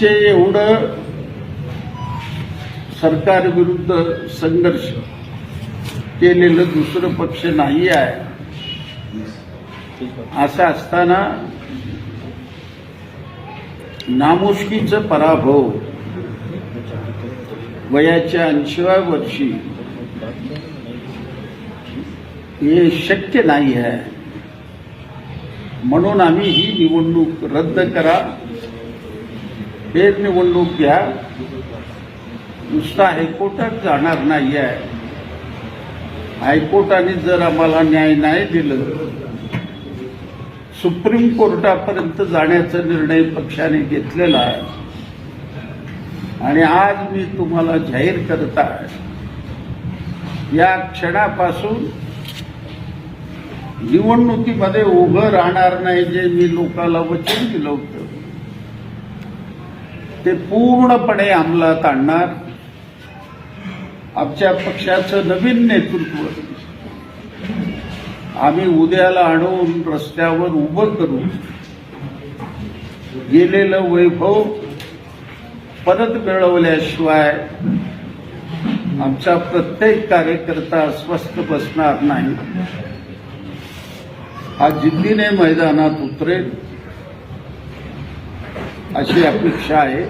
चे एवढं सरकार विरुद्ध संघर्ष केलेलं दुसरं पक्ष नाही आहे असं असताना नामुष्कीचं पराभव वयाच्या ऐंशीव्या वर्षी हे शक्य नाही आहे. म्हणून आम्ही ही निवडणूक रद्द करा. फेरनिवडणूक घ्या नुसता हायकोर्टात जाणार नाही आहे हायकोर्टाने जर आम्हाला न्याय नाही दिलं. सुप्रीम कोर्टापर्यंत जाण्याचा निर्णय पक्षाने घेतलेला आहे. आणि आज मी तुम्हाला जाहीर करत आहे या क्षणापासून निवडणुकीमध्ये उभं राहणार नाही जे मी लोकाला वचन दिलं होतं. ते पूर्णपणे अंमलात आणणार. आमच्या पक्षाचं नवीन नेतृत्व. आम्ही उद्याला आणून रस्त्यावर उभं करू. गेलेलं वैभव परत मिळवल्याशिवाय आमचा प्रत्येक कार्यकर्ता अस्वस्थ बसणार नाही. हा जिद्दीने मैदानात उतरेल. अशी अपेक्षा आहे.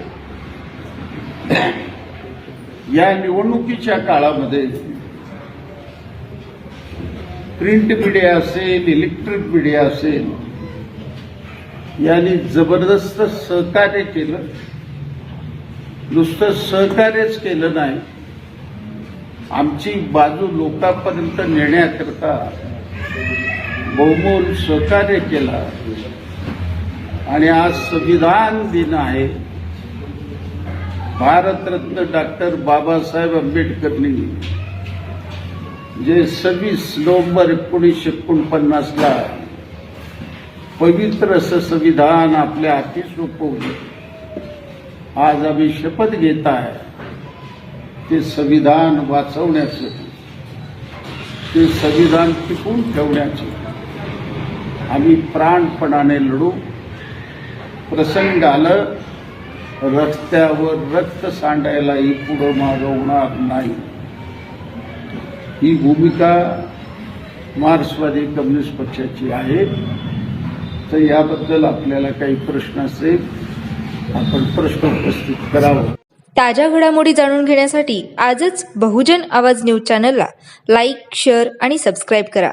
या निवडणुकीच्या काळामध्ये प्रिंट मीडिया असेल इलेक्ट्रिक मीडिया असेल यांनी जबरदस्त सहकार्य केलं. नुसतं सहकार्यच केलं नाही. आमची बाजू लोकांपर्यंत नेण्याकरता बहुमोल सहकार्य केला. आणि आज संविधान दिन आहे. भारतरत्न डॉक्टर बाबासाहेब आंबेडकरनी जे सव्वीस नोव्हेंबर एकोणीसशे एकोणपन्नासला पवित्र असं संविधान आपल्या हाती सोपवलं. आज आम्ही शपथ घेत आहे ते संविधान वाचवण्यासाठी ते संविधान टिकून ठेवण्याचे. आम्ही प्राणपणाने लढू. प्रसंग आलं रस्त्यावर रक्त सांडायलाही पुढं मागवणार नाही. ही भूमिका मार्क्सवादी कम्युनिस्ट पक्षाची आहे. तर याबद्दल आपल्याला काही प्रश्न असेल आपण प्रश्न उपस्थित करावा. ताज्या घडामोडी जाणून घेण्यासाठी आजच बहुजन आवाज न्यूज चॅनलला लाईक शेअर आणि सबस्क्राईब करा.